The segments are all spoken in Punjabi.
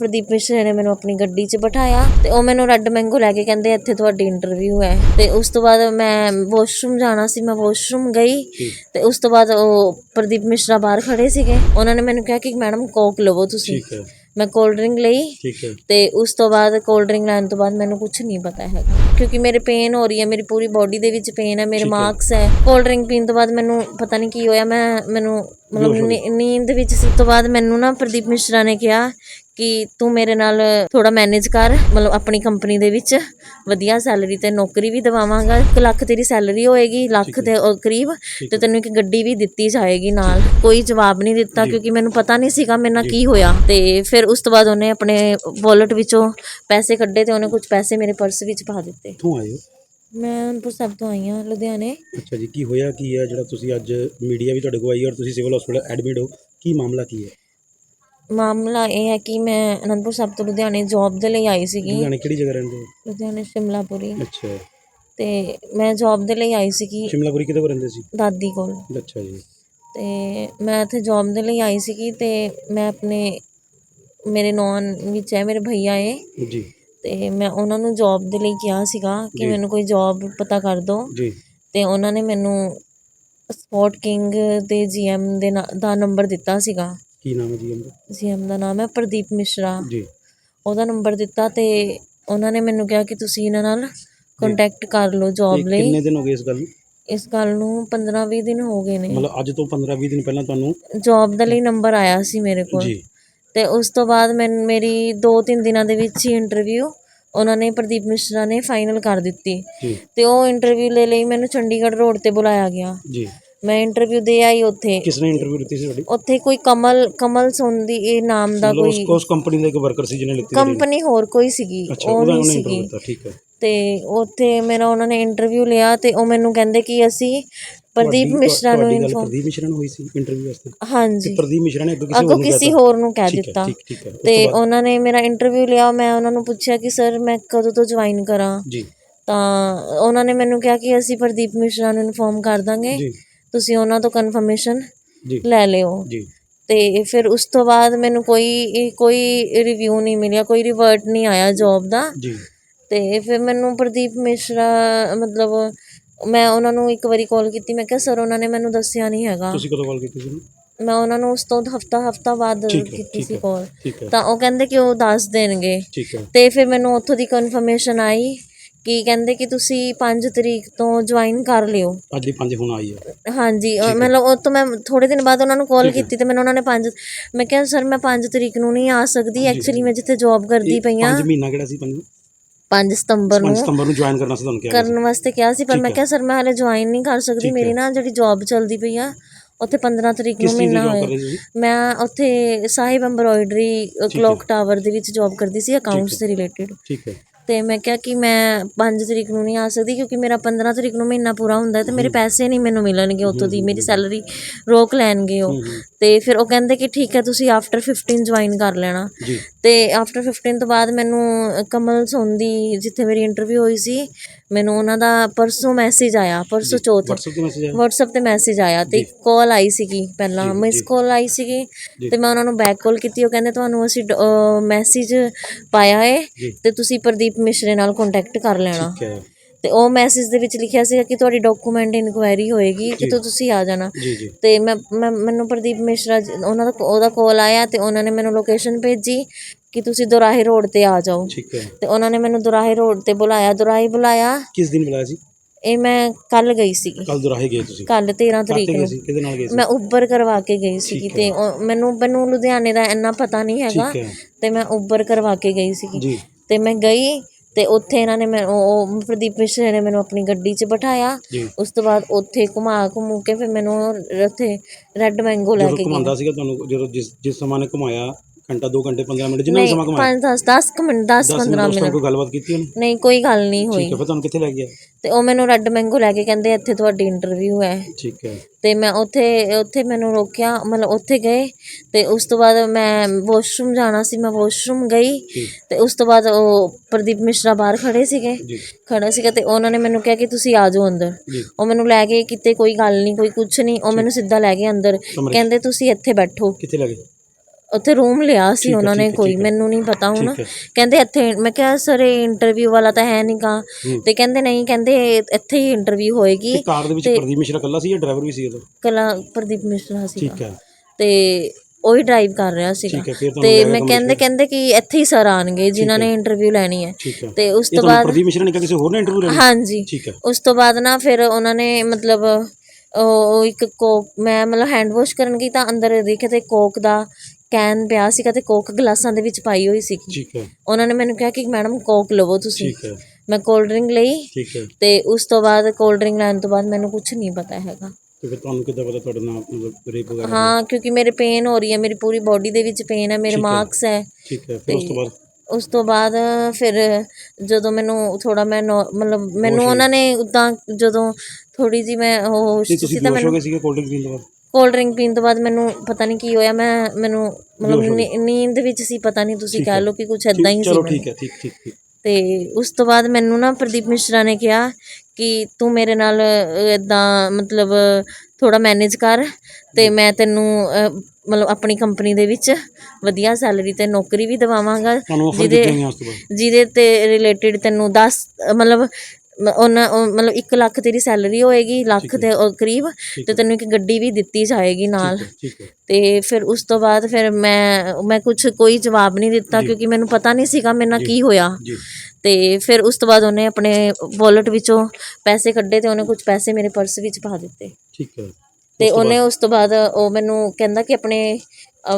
ਪ੍ਰਦੀਪ ਮਿਸ਼ਰਾ ਨੇ ਮੈਨੂੰ ਆਪਣੀ ਗੱਡੀ 'ਚ ਬਿਠਾਇਆ ਤੇ ਉਹ ਮੈਨੂੰ ਰੈੱਡ ਮੈਂਗੋ ਲੈ ਕੇ ਕਹਿੰਦੇ ਇੱਥੇ ਤੁਹਾਡੀ ਇੰਟਰਵਿਊ ਹੈ। ਤੇ ਉਸ ਤੋਂ ਬਾਅਦ ਮੈਂ ਵਾਸ਼ਰੂਮ ਜਾਣਾ ਸੀ ਮੈਂ ਵਾਸ਼ਰੂਮ ਗਈ ਤੇ ਉਸ ਤੋਂ ਬਾਅਦ ਉਹ ਪ੍ਰਦੀਪ ਮਿਸ਼ਰਾ ਬਾਹਰ ਖੜੇ ਸੀਗੇ। ਉਹਨਾਂ ਨੇ ਮੈਨੂੰ ਕਿਹਾ ਕਿ ਮੈਡਮ ਕੋਕ ਲਵੋ ਤੁਸੀਂ। ਠੀਕ ਹੈ। ਮੈਂ ਕੋਲਡ ਡਰਿੰਕ ਲਈ। ਠੀਕ ਹੈ। ਤੇ ਉਸ ਤੋਂ ਬਾਅਦ ਕੋਲਡ ਡਰਿੰਕ ਲੈਣ ਤੋਂ ਬਾਅਦ ਮੈਨੂੰ ਕੁਝ ਨਹੀਂ ਪਤਾ ਹੈਗਾ। ਕਿਉਂਕਿ ਮੇਰੇ ਪੇਨ ਹੋ ਰਹੀ ਹੈ ਮੇਰੀ ਪੂਰੀ ਬਾਡੀ ਦੇ ਵਿੱਚ ਪੇਨ ਹੈ ਮੇਰੇ ਹੈ। ਮਾਰਕਸ ਹੈ। ਕੋਲਡ ਡਰਿੰਕ ਪੀਣ ਤੋਂ ਬਾਅਦ ਮੈਨੂੰ ਪਤਾ ਨਹੀਂ ਕੀ ਹੋਇਆ ਮੈਂ ਮੈਨੂੰ ਮਤਲਬ ਨੀ- ਨੀਂਦ ਵਿੱਚ ਸੀ ਤੋਂ ਬਾਅਦ ਮੈਨੂੰ ਨਾ ਪ੍ਰਦੀਪ ਮਿਸ਼ਰਾ ਨੇ ਕਿਹਾ ਕਿ ਤੂੰ ਮੇਰੇ ਨਾਲ ਥੋੜਾ ਮੈਨੇਜ ਕਰ ਮਤਲਬ ਆਪਣੀ ਕੰਪਨੀ ਦੇ ਵਿੱਚ ਵਧੀਆ ਸੈਲਰੀ ਤੇ ਨੌਕਰੀ ਵੀ ਦਿਵਾਵਾਂਗਾ। 1 ਲੱਖ ਤੇਰੀ ਸੈਲਰੀ ਹੋਏਗੀ ਲੱਖ ਦੇ ਉਹ ਕਰੀਬ ਤੇ ਤੈਨੂੰ ਇੱਕ ਗੱਡੀ ਵੀ ਦਿੱਤੀ ਜਾਏਗੀ ਨਾਲ। ਕੋਈ ਜਵਾਬ ਨਹੀਂ ਦਿੱਤਾ ਕਿਉਂਕਿ ਮੈਨੂੰ ਪਤਾ ਨਹੀਂ ਸੀਗਾ ਮੇਰੇ ਨਾਲ ਕੀ ਹੋਇਆ। ਤੇ ਫਿਰ ਉਸ ਤੋਂ ਬਾਅਦ ਉਹਨੇ ਆਪਣੇ ਵਾਲਟ ਵਿੱਚੋਂ ਪੈਸੇ ਕੱਢੇ ਤੇ ਉਹਨੇ ਕੁਝ ਪੈਸੇ ਮੇਰੇ ਪਰਸ ਵਿੱਚ ਪਾ ਦਿੱਤੇ। ਕਿੱਥੋਂ ਆਏ ਹੋ? ਮੈਂ ਅਨੰਦਪੁਰ ਸਾਹਿਬ ਤੋਂ ਆਈ ਹਾਂ ਲੁਧਿਆਣੇ। ਅੱਛਾ ਜੀ ਕੀ ਹੋਇਆ ਕੀ ਹੈ? ਜਿਹੜਾ ਤੁਸੀਂ ਅੱਜ ਮੀਡੀਆ ਵੀ ਤੁਹਾਡੇ ਕੋਲ ਆਈ ਔਰ ਤੁਸੀਂ ਸਿਵਲ ਹਸਪੀਟਲ ਐਡਮਿਟ ਹੋ ਕੀ ਮਾਮਲਾ ਕੀ ਹੈ? ਮਾਮਲਾ ਇਹ ਹੈ ਕਿ ਮੈਂ ਅਨੰਦਪੁਰ ਸਾਹਿਬ ਤੋਂ ਲੁਧਿਆਣੇ ਜੌਬ ਦੇ ਲਈ ਆਈ ਸੀਗੀ। ਲੁਧਿਆਣੇ ਕਿਹੜੀ ਜਗ੍ਹਾ ਰਹਿੰਦੇ ਹੋ? ਲੁਧਿਆਣੇ ਸ਼ਿਮਲਾਪੁਰੀ। ਅੱਛਾ। ਤੇ ਮੈਂ ਜੌਬ ਦੇ ਲਈ ਆਈ ਸੀਗੀ। ਸ਼ਿਮਲਾਪੁਰੀ ਕਿਤੇ ਕੋਲ ਰਹਿੰਦੇ ਸੀ? ਦਾਦੀ ਕੋਲ। ਅੱਛਾ ਜੀ। ਤੇ ਮੈਂ ਇੱਥੇ ਜੌਬ ਦੇ ਲਈ ਆਈ ਸੀਗੀ ਤੇ ਮੈਂ ਆਪਣੇ ਮੇਰੇ ਨੌਨ ਵਿੱਚ ਹੈ ਮੇਰੇ ਭਈਆ ਏ ਜੀ। ਤੇ ਮੈਂ ਉਹਨਾਂ ਨੂੰ ਜੌਬ ਦੇ ਲਈ ਕਿਹਾ ਸੀਗਾ ਕਿ ਜੀ। ਮੈਨੂੰ ਕੋਈ ਜੌਬ ਪਤਾ ਕਰ ਦਿਓ। ਜੀ। ਤੇ ਉਹਨਾਂ ਨੇ ਮੈਨੂੰ ਸਪੋਰਟ ਕਿੰਗ ਦੇ ਜੀਐਮ ਦੇ ਨਾ- ਦਾ ਨੰਬਰ ਦਿੱਤਾ ਸੀਗਾ। ਕੀ ਨਾਮ ਹੈ ਜੀ ਉਹਦਾ ਜੀਐਮ ਦਾ ਨਾਮ ਹੈ ਪ੍ਰਦੀਪ ਮਿਸ਼ਰਾ। ਜੀ। ਉਹਦਾ ਨੰਬਰ ਦਿੱਤਾ ਤੇ ਉਹਨਾਂ ਨੇ ਮੈਨੂੰ ਕਿਹਾ ਕਿ ਤੁਸੀਂ ਇਹਨਾਂ ਨਾਲ ਕੰਟੈਕਟ ਕਰ ਲਓ ਇਹ ਜੌਬ ਲਈ। ਕਿੰਨੇ ਦਿਨ ਹੋ ਗਏ ਇਸ ਗੱਲ ਨੂੰ? ਇਸ ਗੱਲ ਨੂੰ 15-20 ਦਿਨ ਹੋ ਗਏ ਨੇ। ਮਤਲਬ ਅੱਜ ਤੋਂ 15-20 ਦਿਨ ਪਹਿਲਾਂ ਤੁਹਾਨੂੰ ਜੌਬ ਦੇ ਲਈ ਨੰਬਰ ਆਇਆ ਸੀ ਮੇਰੇ ਕੋਲ। ਜੀ। ਤੇ ਉਸ ਤੋਂ ਬਾਅਦ ਮੈਂ ਮੇਰੀ 2-3 ਦਿਨਾਂ ਦੇ ਵਿੱਚ ਹੀ ਇੰਟਰਵਿਊ ਉਹਨਾਂ ਨੇ ਪ੍ਰਦੀਪ ਮਿਸ਼ਰਾ ਨੇ ਫਾਈਨਲ ਕਰ ਦਿੱਤੀ। ਜੀ। ਤੇ ਉਹ ਇੰਟਰਵਿਊ ਲੈ ਲਈ ਮੈਨੂੰ ਚੰਡੀਗੜ੍ਹ ਰੋਡ ਤੇ ਬੁਲਾਇਆ ਗਿਆ। ਜੀ। ਮੈਂ ਇੰਟਰਵਿਊ ਦੇ ਆਈ ਉੱਥੇ। ਕਿਸ ਨੇ ਇੰਟਰਵਿਊ ਲਿੱਤੀ ਸੀ ਤੁਹਾਡੀ? ਉੱਥੇ ਕੋਈ ਕਮਲ ਕਮਲ ਸੋਂਦੀ ਇਹ ਨਾਮ ਦਾ ਮਤਲਬ ਉਸ ਕੋਈ ਉਸ ਕੰਪਨੀ ਦਾ ਇੱਕ ਵਰਕਰ ਸੀ ਜਿਹਨੇ ਲਿੱਤੀ ਸੀ ਕੰਪਨੀ ਹੋਰ ਕੋਈ ਸੀਗੀ ਅੱਛਾ ਉਹ ਉਹਦਾ ਨਹੀਂ ਉਹਨੇ ਸੀਗੀ। ਦਿੱਤਾ ਠੀਕ ਹੈ। ਤੇ ਉੱਥੇ ਮੇਰਾ ਉਹਨਾਂ ਨੇ ਇੰਟਰਵਿਊ ਲਿਆ ਤੇ ਉਹ ਮੈਨੂੰ ਕਹਿੰਦੇ ਕਿ ਅਸੀਂ ਪ੍ਰਦੀਪ ਤੁਹਾਡੀ- ਮਿਸ਼ਰਾ ਨੂੰ ਤੁਹਾਡੀ ਗੱਲ ਇਨਫੋਰਮ ਪ੍ਰਦੀਪ ਮਿਸ਼ਰਾ ਨੂੰ ਹੋਈ ਸੀ ਇੰਟਰਵਿਊ ਵਾਸਤੇ। ਹਾਂਜੀ। ਪ੍ਰਦੀਪ ਮਿਸ਼ਰਾ ਨੇ ਅੱਗੇ ਕਿਸੇ ਅੱਗੋਂ ਹੋਰ ਨੂੰ ਕਿਸੇ ਕਹਿਤਾ? ਹੋਰ ਨੂੰ ਕਹਿ ਠੀਕ ਹੈ, ਦਿੱਤਾ। ਠੀਕ ਠੀਕ ਹੈ। ਉਸ ਤੇ ਤੋਂ ਬਾਅਦ- ਉਹਨਾਂ ਨੇ ਮੇਰਾ ਇੰਟਰਵਿਊ ਲਿਆ। ਮੈਂ ਉਹਨਾਂ ਨੂੰ ਪੁੱਛਿਆ ਕਿ ਸਰ ਮੈਂ ਕਦੋਂ ਤੋਂ ਜੁਆਇਨ ਕਰਾਂ? ਜੀ। ਤਾਂ ਉਹਨਾਂ ਨੇ ਮੈਨੂੰ ਕਿਹਾ ਕਿ ਅਸੀਂ ਪ੍ਰਦੀਪ ਮਿਸ਼ਰਾ ਨੂੰ ਇਨਫੋਰਮ ਕਰ ਦਾਂਗੇ। ਜੀ। ਤੁਸੀਂ ਉਹਨਾਂ ਤੋਂ ਕਨਫਰਮੇਸ਼ਨ ਜੀ। ਲੈ ਲਿਓ। ਜੀ। ਤੇ ਫਿਰ ਉਸ ਤੋਂ ਬਾਅਦ ਮੈਨੂੰ ਕੋਈ ਕੋਈ ਰਿਵਿਊ ਨਹੀਂ ਮਿਲਿਆ ਕੋਈ ਰਿਵਰਟ ਨਹੀਂ ਆਇਆ ਜੌਬ ਦਾ। ਜੀ। ਤੇ ਫਿਰ ਮੈਨੂੰ ਪ੍ਰਦੀਪ ਮਿਸ਼ਰਾ ਮਤਲਬ ਮੈਂ ਉਹਨਾਂ ਨੂੰ ਇੱਕ ਵਾਰੀ ਕਾਲ ਕੀਤੀ ਮੈਂ ਕਿਹਾ ਸਰ ਉਹਨਾਂ ਨੇ ਮੈਨੂੰ ਦੱਸਿਆ ਨਹੀਂ ਹੈਗਾ। ਤੁਸੀਂ ਕਦੋਂ ਕਾਲ ਕੀਤੀ ਸੀ ਉਹਨੂੰ? ਮੈਂ ਉਹਨਾਂ ਨੂੰ ਉਸ ਤੋਂ ਹਫਤਾ ਹਫਤਾ ਬਾਅਦ ਠੀਕ ਹੈ, ਕੀਤੀ ਠੀਕ ਸੀ ਹੈ। ਕਾਲ ਠੀਕ ਹੈ। ਤਾਂ ਉਹ ਕਹਿੰਦੇ ਕਿ ਉਹ ਦੱਸ ਦੇਣਗੇ। ਠੀਕ ਹੈ। ਤੇ ਫਿਰ ਮੈਨੂੰ ਉੱਥੋਂ ਦੀ ਕਨਫਰਮੇਸ਼ਨ ਆਈ ਕਿ ਕਹਿੰਦੇ ਕਿ ਤੁਸੀਂ 5 ਤਰੀਕ ਤੋਂ ਜੁਆਇਨ ਕਰ ਲਿਓ। ਅੱਜ ਦੀ 5 ਹੁਣ ਆਈ ਹੈ। ਹਾਂਜੀ ਮਤਲਬ ਉਹ ਤੋਂ ਮੈਂ ਥੋੜੇ ਦਿਨ ਬਾਅਦ ਉਹਨਾਂ ਨੂੰ ਕਾਲ ਠੀਕ ਹੈ। ਕੀਤੀ ਤੇ ਮੈਨੂੰ ਉਹਨਾਂ ਨੇ 5 ਮੈਂ ਕਿਹਾ ਸਰ ਮੈਂ 5 ਤਰੀਕ ਨੂੰ ਨਹੀਂ ਆ ਸਕਦੀ। ਐਕਚੁਅਲੀ ਮੈਂ ਜਿੱਥੇ ਜੌਬ ਕਰਦੀ ਪਈ ਆ 5 ਮਹੀਨਾ ਕਿਹੜਾ ਸੀ 5 5 ਸਤੰਬਰ 5 ਨੂੰ ਸਤੰਬਰ ਨੂੰ ਜੁਆਇਨ ਕਰਨਾ ਸੀ ਤੁਹਾਨੂੰ ਕਿਹਾ ਗਿਆ ਕਰਨ ਵਾਸਤੇ ਕਿਹਾ ਸੀ ਪਰ ਠੀਕ ਮੈਂ ਹੈ। ਕਿਹਾ ਸਰ ਮੈਂ ਹਲੇ ਜੁਆਇਨ ਨਹੀਂ ਕਰ ਸਕਦੀ ਠੀਕ ਮੇਰੀ ਹੈ। ਨਾ ਜਿਹੜੀ ਜੌਬ ਚੱਲਦੀ ਪਈ ਆ ਉੱਥੇ 15 ਤਰੀਕ ਕਿਸ ਨੂੰ ਚੀਜ਼ ਦੀ ਮਹੀਨਾ ਜੌਬ ਕਰ ਹੋਏ ਰਹੇ ਸੀ ਤੁਸੀਂ? ਮੈਂ ਉੱਥੇ ਸਾਹਿਬ ਐਮਬਰੋਇਡਰੀ ਕਲੌਕ ਟਾਵਰ ਦੇ ਵਿੱਚ ਜੌਬ ਕਰਦੀ ਸੀ ਅਕਾਊਂਟਸ ਦੇ ਰਿਲੇਟਡ ਠੀਕ ਹੈ ਤੇ ਮੈਂ ਕਿਹਾ ਕਿ ਮੈਂ 5 ਤਰੀਕ ਨੂੰ ਨਹੀਂ ਆ ਸਕਦੀ ਕਿਉਂਕਿ ਮੇਰਾ 15 ਤਰੀਕ ਨੂੰ ਮਹੀਨਾ ਪੂਰਾ ਹੁੰਦਾ ਹੈ ਤੇ ਮੇਰੇ ਪੈਸੇ ਨਹੀਂ ਮੈਨੂੰ ਮਿਲਣਗੇ ਉੱਥੋਂ ਦੀ ਮੇਰੀ ਸੈਲਰੀ ਰੋਕ ਲੈਣਗੇ ਉਹ। ਤੇ ਫਿਰ ਉਹ ਕਹਿੰਦੇ ਕਿ ਠੀਕ ਹੈ ਤੁਸੀਂ ਆਫਟਰ 15 ਜੁਆਇਨ ਕਰ ਲੈਣਾ। ਜੀ। ਤੇ ਆਫਟਰ 15 ਤੋਂ ਬਾਅਦ ਮੈਨੂੰ ਕਮਲ ਸੋਂਦੀ ਜਿੱਥੇ ਮੇਰੀ ਇੰਟਰਵਿਊ ਹੋਈ ਸੀ ਮੈਨੂੰ ਉਹਨਾਂ ਦਾ ਪਰਸੋਂ ਮੈਸੇਜ ਆਇਆ ਪਰਸੋਂ ਚੌਥ WhatsApp ਤੇ ਮੈਸੇਜ ਆਇਆ ਤੇ ਕਾਲ ਆਈ ਸੀਗੀ ਪਹਿਲਾਂ ਮਿਸ ਕਾਲ ਆਈ ਸੀਗੀ ਤੇ ਮੈਂ ਉਹਨਾਂ ਨੂੰ ਬੈਕ ਕਾਲ ਕੀਤੀ ਉਹ ਕਹਿੰਦੇ ਤੁਹਾਨੂੰ ਅਸੀਂ ਮੈਸੇਜ ਪਾਇਆ ਹੈ ਤੇ ਤੁਸੀਂ ਪ੍ਰਦੀਪ ਮਿਸ਼ਰੇ ਨਾਲ ਕੰਟੈਕਟ ਕਰ ਲੈਣਾ। ਤੇ ਉਹ ਮੈਸੇਜ ਦੇ ਵਿੱਚ ਲਿਖਿਆ ਸੀ ਕਿ ਤੁਹਾਡੀ ਡਾਕੂਮੈਂਟ ਇਨਕੁਆਇਰੀ ਹੋਏਗੀ ਕਿ ਤੁਸੀਂ ਆ ਜਾਣਾ। ਤੇ ਮੈਂ ਮੈਨੂੰ ਪ੍ਰਦੀਪ ਮਿਸ਼ਰਾ ਉਹਨਾਂ ਦਾ ਉਹਦਾ ਕਾਲ ਆਇਆ ਤੇ ਉਹਨਾਂ ਨੇ ਮੈਨੂੰ ਲੋਕੇਸ਼ਨ ਭੇਜੀ ਕਿ ਤੁਸੀਂ ਦੁਰਾਹੇ ਰੋਡ ਤੇ ਆ ਜਾਓ। ਠੀਕ ਹੈ। ਤੇ ਉਹਨਾਂ ਨੇ ਮੈਨੂੰ ਦੁਰਾਹੇ ਰੋਡ ਤੇ ਬੁਲਾਇਆ। ਦੁਰਾਹੇ ਬੁਲਾਇਆ। ਕਿਸ ਦਿਨ ਬੁਲਾਇਆ ਸੀ? ਇਹ ਮੈਂ ਕੱਲ ਗਈ ਸੀਗੀ ਕੱਲ ਦੁਰਾਹੇ ਗਏ ਤੁਸੀਂ? ਕੱਲ 13 ਤਰੀਕ ਨੂੰ। ਸੀ। ਕਿਹਦੇ ਨਾਲ ਗਏ ਸੀ? ਮੈਂ ਉੱਬਰ ਕਰਵਾ ਕੇ ਗਈ ਸੀਗੀ ਤੇ ਮੈਨੂੰ ਮੈਨੂੰ ਲੁਧਿਆਣੇ ਦਾ ਇੰਨਾ ਪਤਾ ਨਹੀਂ ਹੈਗਾ। ਤੇ ਮੈਂ ਉੱਬਰ ਕਰਵਾ ਕੇ ਗਈ ਜੀ। ਤੇ ਮੈਂ ਗਈ ਤੇ ਉੱਥੇ ਇਹਨਾਂ ਨੇ ਮੈਂ ਉਹ ਪ੍ਰਦੀਪ ਮਿਸ਼ਰਾ ਨੇ ਮੈਨੂੰ ਆਪਣੀ ਗੱਡੀ 'ਚ ਬਿਠਾਇਆ। ਉਸ ਤੋਂ ਬਾਅਦ ਉੱਥੇ ਘੁਮਾ ਘੁਮੂ ਕੇ ਫਿਰ ਮੈਨੂੰ ਉੱਥੇ ਰੈੱਡ ਮੈਂਗੋ ਲੈ ਕੇ ਘੁਮਾਉਂਦਾ ਸੀਗਾ ਤੁਹਾਨੂੰ ਜਦੋਂ ਜਿਸ ਜਿਸ ਸਮਾਂ ਨੇ ਘੁਮਾਇਆ ਘੰਟਾ 2 ਘੰਟੇ 15 ਮਿੰਟ ਜਿੰਨਾ ਵੀ ਸਮਾਂ ਘੁਮਾਇਆ 5 10 10 ਮਿੰਟ 10 10 15 ਮਿੰਟ। ਕੋਈ ਗੱਲਬਾਤ ਕੀਤੀ ਉਹਨੇ? ਨਹੀਂ ਕੋਈ ਗੱਲ ਨਹੀਂ ਹੋਈ। ਠੀਕ ਹੈ ਫਿਰ ਤੁਹਾਨੂੰ ਕਿੱਥੇ ਲੈ ਗਿਆ? ਤੇ ਉਹ ਮੈਨੂੰ ਰੈੱਡ ਮੈਂਗੋ ਲੈ ਕੇ ਕਹਿੰਦੇ ਇੱਥੇ ਤੁਹਾਡੀ ਇੰਟਰਵਿਊ ਹੈ। ਠੀਕ ਹੈ। ਤੇ ਮੈਂ ਉੱਥੇ ਉੱਥੇ ਮੈਨੂੰ ਰੋਕਿਆ ਮਤਲਬ ਉੱਥੇ ਗਏ। ਤੇ ਉਸ ਤੋਂ ਬਾਅਦ ਮੈਂ ਵਾਸ਼ਰੂਮ ਜਾਣਾ ਸੀ ਮੈਂ ਵਾਸ਼ਰੂਮ ਗਈ। ਤੇ ਉਸ ਤੋਂ ਬਾਅਦ ਉਹ ਪ੍ਰਦੀਪ ਮਿਸ਼ਰਾ ਬਾਹਰ ਖੜੇ ਸੀਗੇ। ਖੜਾ ਸੀਗਾ ਤੇ ਉਹਨਾਂ ਨੇ ਮੈਨੂੰ ਕਿਹਾ ਕਿ ਤੁਸੀਂ ਆ ਜਾਓ ਅੰਦਰ। ਉਹ ਮੈਨੂੰ ਲੈ ਗਏ ਕਿਤੇ ਕੋਈ ਗੱਲ ਨਹੀਂ ਕੋਈ ਕੁਝ ਨਹੀਂ। ਉਹ ਮੈਨੂੰ ਸਿੱਧਾ ਲੈ ਗਏ ਅੰਦਰ। ਕਹਿੰਦੇ ਤੁਸੀਂ ਇੱਥੇ ਬੈਠੋ। ਕਿੱਥੇ ਲੈ ਗਏ? ਉੱਥੇ ਰੂਮ ਲਿਆ ਸੀ ਉਹਨਾਂ ਨੇ ਕੋਈ। ਮੈਨੂੰ ਨਹੀਂ ਪਤਾ ਹੁਣ। ਕਹਿੰਦੇ ਇੱਥੇ ਮੈਂ ਕਿਹਾ ਸਰ ਇਹ ਇੰਟਰਵਿਊ ਵਾਲਾ ਤਾਂ ਹੈ ਨਹੀਂਗਾ। ਤੇ ਕਹਿੰਦੇ ਨਹੀਂ ਕਹਿੰਦੇ ਇੱਥੇ ਹੀ ਇੰਟਰਵਿਊ ਹੋਏਗੀ। ਕਾਰ ਦੇ ਵਿੱਚ ਪ੍ਰਦੀਪ ਮਿਸ਼ਰਾ ਇਕੱਲਾ ਸੀ ਜਾਂ ਡਰਾਈਵਰ ਵੀ ਸੀ ਉਹਦਾ? ਕਲਾ ਪ੍ਰਦੀਪ ਮਿਸ਼ਰਾ ਸੀ ਠੀਕ ਹੈ। ਤੇ ਉਹ ਡਰਾਈਵ ਕਰ ਰਿਹਾ ਸੀਗਾ। ਤੇ ਮੈਂ ਕਹਿੰਦੇ ਕਹਿੰਦੇ ਕਿ ਇੱਥੇ ਹੀ ਸਰ ਆਣਗੇ ਜਿਨ੍ਹਾਂ ਨੇ ਇੰਟਰਵਿਊ ਲੈਣੀ ਹੈ। ਤੇ ਉਸ ਤੋਂ ਬਾਅਦ ਪ੍ਰਦੀਪ ਮਿਸ਼ਰਾ ਨੇ ਕਿਹਾ ਕਿਸੇ ਹੋਰ ਨੇ ਇੰਟਰਵਿਊ ਲੈਣੀ? ਹਾਂਜੀ। ਉਸ ਤੋਂ ਬਾਅਦ ਨਾ ਫਿਰ ਉਹਨਾਂ ਨੇ ਮਤਲਬ ਉਹ ਇੱਕ ਕੋਕ ਮੈਂ ਮਤਲਬ ਹੈਂਡ ਵਾਸ਼ ਕਰਨ ਗਈ ਤਾਂ ਅੰਦਰ ਦੇਖਿਆ ਤੇ ਕੋਕ ਦਾ ਕੈਨ ਪਿਆ ਸੀਗਾ ਤੇ ਕੋਕ ਗਲਾਸਾਂ ਦੇ ਵਿੱਚ ਪਾਈ ਹੋਈ ਸੀਗੀ। ਠੀਕ ਹੈ। ਉਹਨਾਂ ਨੇ ਮੈਨੂੰ ਕਿਹਾ ਕਿ ਮੈਡਮ ਕੋਕ ਲਵੋ ਤੁਸੀਂ। ਠੀਕ ਹੈ। ਮੈਂ ਕੋਲਡ ਡਰਿੰਕ ਲਈ। ਠੀਕ ਹੈ। ਤੇ ਉਸ ਤੋਂ ਬਾਅਦ ਕੋਲਡ ਡਰਿੰਕ ਲੈਣ ਤੋਂ ਬਾਅਦ ਮੈਨੂੰ ਕੁਝ ਨਹੀਂ ਪਤਾ ਹੈਗਾ। ਤੇ ਫਿਰ ਤੁਹਾਨੂੰ ਕਿੱਦਾਂ ਪਤਾ ਤੁਹਾਡੇ ਨਾਲ ਮਤਲਬ ਰੇਪ ਵਗੈਰਾ ਹਾਂ ਕਿਉਂਕਿ ਮੇਰੇ ਪੇਨ ਹੋ ਰਹੀ ਹੈ ਮੇਰੀ ਪੂਰੀ ਬੋਡੀ ਦੇ ਵਿੱਚ ਪੇਨ ਹੈ ਮੇਰੇ। ਮਾਰਕਸ ਹੈ। ਠੀਕ ਹੈ ਫਿਰ ਉਸ ਤੋਂ ਬਾਅਦ? ਉਸ ਤੋਂ ਬਾਅਦ ਫਿਰ ਜਦੋਂ ਮੈਨੂੰ ਥੋੜਾ ਮੈਂ ਮਤਲਬ ਮੈਨੂੰ। ਉਹਨਾਂ ਨੇ ਉਦਾਂ ਜਦੋਂ ਥੋੜੀ ਜੀ ਮੈਂ ਤੁਸੀਂ ਸੀ ਤਾਂ ਮੈਨੂੰ ਕੋਲਡ ਡਰਿੰਕ ਪੀਣ ਤੋਂ ਬਾਅਦ? ਕੋਲਡ ਡਰਿੰਕ ਪੀਣ ਤੋਂ ਬਾਅਦ ਮੈਨੂੰ ਪਤਾ ਨਹੀਂ ਕੀ ਹੋਇਆ ਮੈਂ ਮੈਨੂੰ ਮਤਲਬ ਬੇਹੋਸ਼ ਹੋ ਨੀ- ਨੀਂਦ ਵਿੱਚ ਸੀ ਪਤਾ ਨਹੀਂ ਤੁਸੀਂ ਠੀਕ ਕਹਿ ਹੈ। ਲਓ ਕਿ ਕੁਝ ਐਦਾਂ ਹੀ ਸੀ ਚਲੋ। ਠੀਕ ਹੈ ਠੀਕ ਠੀਕ ਠੀਕ ਤੇ ਉਸ ਤੋਂ ਬਾਅਦ ਮੈਨੂੰ ਨਾ ਪ੍ਰਦੀਪ ਮਿਸ਼ਰਾ ਨੇ ਕਿਹਾ ਕਿ ਤੂੰ ਮੇਰੇ ਨਾਲ ਇਦਾਂ ਮਤਲਬ ਥੋੜਾ ਮੈਨੇਜ ਕਰ ਤੇ ਮੈਂ ਤੈਨੂੰ ਮਤਲਬ ਆਪਣੀ ਕੰਪਨੀ ਦੇ ਵਿੱਚ ਵਧੀਆ ਸੈਲਰੀ ਤੇ ਨੌਕਰੀ ਵੀ ਦਿਵਾਵਾਂਗਾ ਤੁਹਾਨੂੰ ਆਫਰ ਜਿਹਦੇ- ਦਿੱਤੀਆਂ ਗਈਆਂ ਉਸ ਤੋਂ ਬਾਅਦ ਜਿਹਦੇ ਤੇ ਰਿਲੇਟਡ ਤੈਨੂੰ 10 ਮਤਲਬ ਉਹਨਾਂ ਉਹ ਮਤਲਬ 1 ਲੱਖ ਤੇਰੀ ਸੈਲਰੀ ਹੋਏਗੀ ਲੱਖ। ਦੇ ਕਰੀਬ ਠੀਕ ਤੇ ਹੈ। ਤੈਨੂੰ ਇੱਕ ਗੱਡੀ ਵੀ ਦਿੱਤੀ ਜਾਏਗੀ ਨਾਲ ਠੀਕ ਹੈ, ਠੀਕ ਹੈ। ਤੇ ਫਿਰ ਉਸ ਤੋਂ ਬਾਅਦ ਫਿਰ ਮੈਂ ਮੈਂ ਕੁਝ ਕੋਈ ਜਵਾਬ ਨਹੀਂ ਦਿੱਤਾ। ਕਿਉਂਕਿ ਮੈਨੂੰ ਪਤਾ ਨਹੀਂ ਸੀਗਾ ਮੇਰੇ ਨਾਲ। ਕੀ ਹੋਇਆ। ਜੀ। ਤੇ ਫਿਰ ਉਸ ਤੋਂ ਬਾਅਦ ਉਹਨੇ ਆਪਣੇ ਵਾਲਟ ਵਿੱਚੋਂ ਪੈਸੇ ਕੱਢੇ ਤੇ ਉਹਨੇ ਕੁਝ ਪੈਸੇ ਮੇਰੇ ਪਰਸ ਵਿੱਚ ਪਾ ਦਿੱਤੇ। ਠੀਕ ਹੈ। ਤੇ ਉਸ ਤੋਂ ਉਹਨੇ ਉਸ ਤੋਂ ਬਾਅਦ ਉਹ ਮੈਨੂੰ ਕਹਿੰਦਾ ਕਿ ਆਪਣੇ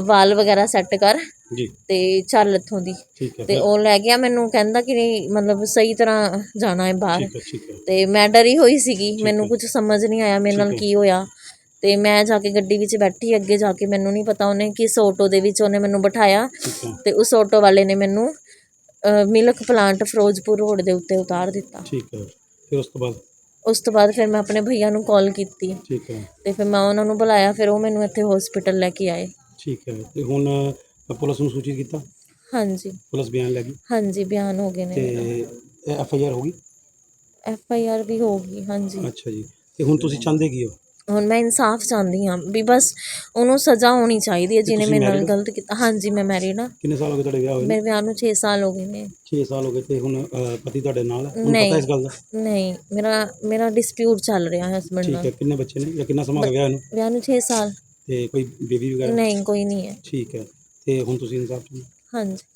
ਵਾਲ ਵਗੈਰਾ ਸੈੱਟ ਕਰ। ਜੀ। ਤੇ ਚੱਲ ਇੱਥੋਂ ਦੀ। ਠੀਕ ਹੈ ਤੇ ਉਹ ਲੈ ਗਿਆ ਮੈਨੂੰ ਕਹਿੰਦਾ ਕਿ ਨਹੀਂ ਮਤਲਬ ਸਹੀ ਤਰ੍ਹਾਂ ਜਾਣਾ ਹੈ ਬਾਹਰ। ਠੀਕ ਹੈ ਠੀਕ ਹੈ। ਤੇ ਮੈਂ ਡਰੀ ਹੋਈ ਸੀਗੀ ਮੈਨੂੰ। ਕੁਝ ਸਮਝ ਨਹੀਂ ਆਇਆ ਮੇਰੇ ਨਾਲ। ਕੀ ਹੋਇਆ। ਤੇ ਮੈਂ ਜਾ ਕੇ ਗੱਡੀ ਵਿੱਚ ਬੈਠੀ ਅੱਗੇ ਜਾ ਕੇ ਮੈਨੂੰ ਨਹੀਂ ਪਤਾ ਉਹਨੇ ਕਿਸ ਆਟੋ ਦੇ ਵਿੱਚ ਉਹਨੇ ਮੈਨੂੰ ਬਿਠਾਇਆ। ਠੀਕ ਹੈ। ਤੇ ਉਸ ਆਟੋ ਵਾਲੇ ਨੇ ਮੈਨੂੰ ਅ, ਮਿਲਕ ਪਲਾਂਟ ਫਿਰੋਜ਼ਪੁਰ ਰੋਡ ਦੇ ਉੱਤੇ ਉਤਾਰ ਦਿੱਤਾ। ਠੀਕ ਹੈ। ਫਿਰ ਉਸ ਤੋਂ ਬਾਅਦ? ਉਸ ਤੋਂ ਬਾਅਦ ਫਿਰ ਮੈਂ ਆਪਣੇ ਭਈਆ ਨੂੰ ਕਾਲ ਕੀਤੀ। ਠੀਕ ਹੈ। ਤੇ ਫਿਰ ਮੈਂ ਉਹਨਾਂ ਨੂੰ ਬੁਲਾਇਆ ਫਿਰ ਉਹ ਮੈਨੂੰ ਇੱਥੇ ਹਸਪੀਟਲ ਲੈ ਕੇ ਆਏ। ਠੀਕ ਹੈ। ਤੇ ਹੁਣ ਅ, ਪੁਲਿਸ ਨੂੰ ਸੂਚਿਤ ਕੀਤਾ? ਹਾਂਜੀ। ਪੁਲਿਸ ਬਿਆਨ ਲੈ ਗਈ? ਹਾਂਜੀ ਬਿਆਨ ਹੋ ਗਏ ਤੇ ਨੇ ਐਫ ਆਈ ਆਰ ਹੋ ਗਈ? ਐਫ ਆਈ ਆਰ ਵੀ ਹੋ ਗਈ ਹਾਂਜੀ। ਅੱਛਾ ਜੀ। ਤੇ ਹੁਣ ਤੁਸੀਂ ਚਾਹੁੰਦੇ ਕੀ ਹੋ? ਹੁਣ ਮੈਂ ਇਨਸਾਫ ਚਾਹੁੰਦੀ ਹਾਂ ਵੀ ਬਸ ਉਹਨੂੰ ਸਜ਼ਾ ਹੋਣੀ ਚਾਹੀਦੀ ਹੈ ਜਿਹਨੇ ਤੁਸੀਂ ਮੇਰੇ ਨਾਲ married ਹੋ? ਗਲਤ ਕੀਤਾ। ਹਾਂਜੀ ਮੈਂ ਮੈਰਿਡ ਹਾਂ। ਕਿੰਨੇ ਸਾਲ ਹੋ ਗਏ ਤੁਹਾਡੇ ਵਿਆਹ ਹੋਏ ਮੇਰੇ ਵਿਆਹ ਨੂੰ 6 ਸਾਲ ਹੋ ਗਏ ਨੇ। 6 ਸਾਲ ਹੋ ਗਏ ਤੇ ਹੁਣ ਪਤੀ ਤੁਹਾਡੇ ਨਾਲ ਹੈ? ਨਹੀਂ। ਪਤਾ ਇਸ ਗੱਲ ਦਾ? ਨਹੀਂ ਮੇਰਾ ਮੇਰਾ ਡਿਸਪਿਊਟ ਚੱਲ ਰਿਹਾ ਹੈ ਹਸਬੰਡ ਠੀਕ ਨਾਲ ਹੈ ਕਿੰਨੇ ਬੱਚੇ ਨੇ ਜਾਂ ਕਿੰਨਾ ਸਮਾਂ ਹੋ ਗਿਆ ਵਿਆਹ ਨੂੰ ਵਿਆਹ ਨੂੰ 6 ਸਾਲ। ਤੇ ਕੋਈ ਬੇਬੀ ਵਗੈਰਾ? ਨਹੀਂ ਕੋਈ ਨਹੀਂ ਹੈ। ਠੀਕ ਹੈ। ਤੇ ਹੁਣ ਤੁਸੀਂ ਇਨਸਾਫ ਚਾਹੁੰਦੇ ਹਾਂਜੀ।